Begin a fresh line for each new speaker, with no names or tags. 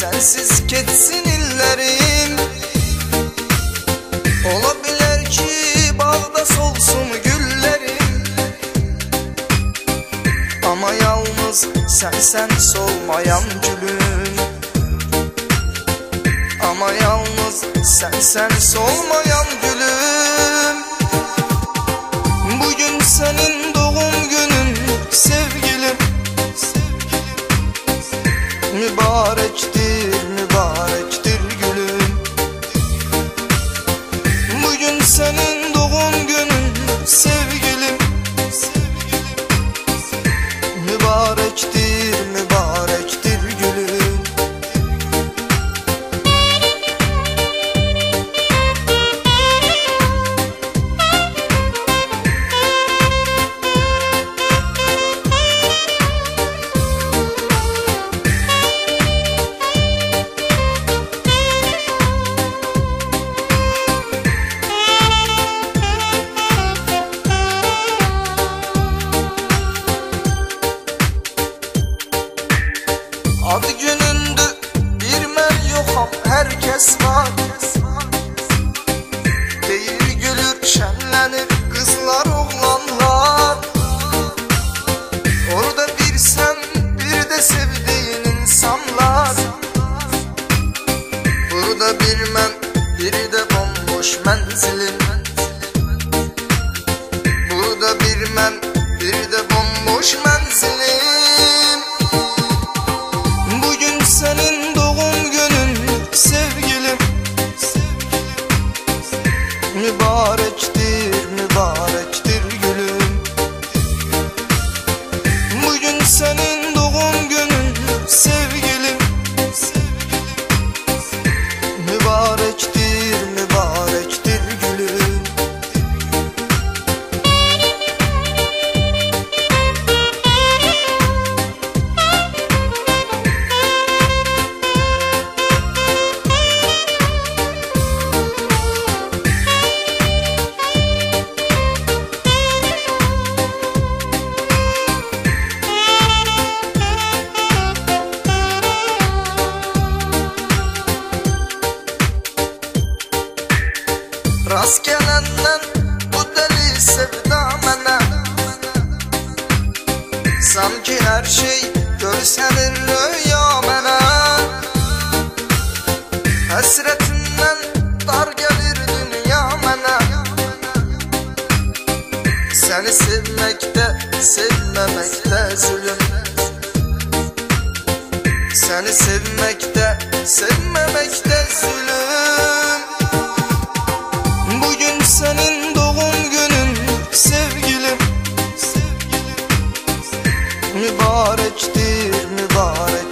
Sensiz ketsin illerim. Olabilir ki bağda solsun güllerim. Ama yalnız sen sen solmayan gülüm. Ama yalnız sen sen solmayan gülüm. Bugün senin doğum günün sevgilim. Mübarektir Mübarektir, mübarektir Burada bir de bomboş menzilim Rast gelenden bu deli sevda mene. Sanki her şey görsenin rüya mene. Hasretinden dar gelir dünya mene. Seni sevmekte sevmemekte zulüm. Seni sevmekte sevmemekte zulüm mübarektir mübarek.